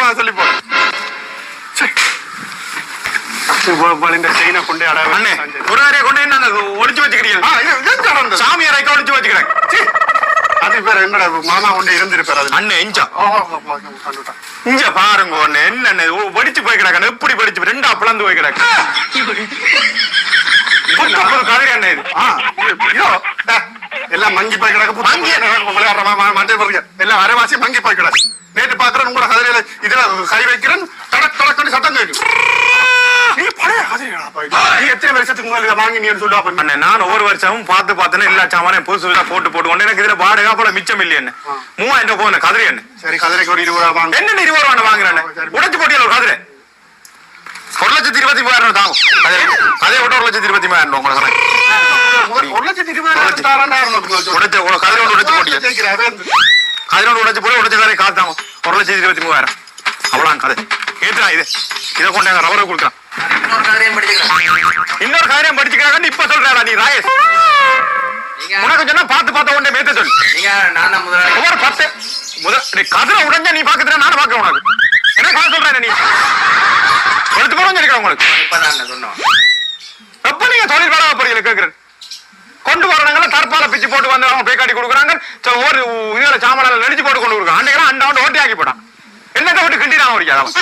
போனா சொல்லி போ இந்த செயினை கொண்டு அட அண்ணே ஒரு அறையை கொண்டு என்ன ஒளிச்சு வச்சுக்கிறீங்க. சாமி அறைக்க ஒளிச்சு வச்சுக்கிறேன். அது பேர் என்னடா மாமா கொண்டு இருந்திருப்பார் அது அண்ணே இஞ்சா. ஓ, ஓ, ஓ, ஓ, கண்டுட்டேன். இங்க பாருங்க ஒண்ணு என்ன வெடிச்சு போய் கிடக்கு எப்படி வெடிச்சு? ரெண்டா பிளந்து போய் கிடக்கு. கதிரி அண்ணே இது. ஐயோ, எல்லாம் மங்கி போய் கிடக்கு. மங்கி. விளையாடுற மா- மா- மாட்டே பாருங்க எல்லாம் அரைவாசி மங்கி போய் கிடக்கு. இதுல கை வைக்கிறேன். டடக் டடக்குன்னு சத்தம் கேட்கும். நான் ஒரு வருஷமும் பார்த்து பார்த்துன்னு எல்லா சாமானையும் புதுசு புதுசா போட்டு போட்டு எனக்கு இதுல வாடகை போல மிச்சம் இல்லையே என்ன மூவாயிரம் ரூபாய் போன கதிரி அண்ணே. சரி கதிரைக்கு ஒரு இருபது ரூபா வாங்க. என்ன இருபது ரூபா வாங்குறேன் உடைச்சு போட்டியல ஒரு கதிரை. ஒரு லட்சத்தி இருபத்தி மூவாயிரம் தாங்க அதே விட ஒரு லட்சத்தி இருபத்தி மூவாயிரம் உங்களை சொன்னேன் ஒரு- லட்சத்தி இருபதாயிரம். உடைச்ச கதிரை ஒன்று உடைச்சு போட்டியா. கதிரை ஒன்று உடைச்சு போட்டு உடைச்ச கதை காத்தாங்க ஒரு லட்சத்தி இருபத்தி மூவாயிரம் அவ்வளோ கதை. ஏத்துறா இது. இதை கொண்டு எங்க ரவரை கொடுக்குறான். இன்னொரு காரியம் படிச்சுக்கிறாங்க இப்ப சொல்றாடா நீ ராயேஷ் உனக்கு சொன்னா பார்த்து பார்த்த உடனே மேத்த சொல்லு. ஒவ்வொரு பத்து முதல் நீ கதிரை உடைஞ்ச நீ பாக்குறா நானும் பாக்குறேன் உனக்கு. என்ன சொல்றேன் நீ? எடுத்து போறோம் சொல்லிக்கிறேன் உங்களுக்கு. எப்ப நீங்க தொழில் வேலை கேக்குறேன் கொண்டு வரவங்க தற்பால பிச்சு போட்டு வந்து அவங்க பேக்காட்டி கொடுக்குறாங்க. ஒரு இதுல சாமான நடிச்சு போட்டு கொண்டு கொடுக்குறாங்க அன்னைக்கு அண்டை ஓட்டி ஆக்கி போட்டான். என்னத்தை விட்டு கிண்டினாங்க ஒரு அவன்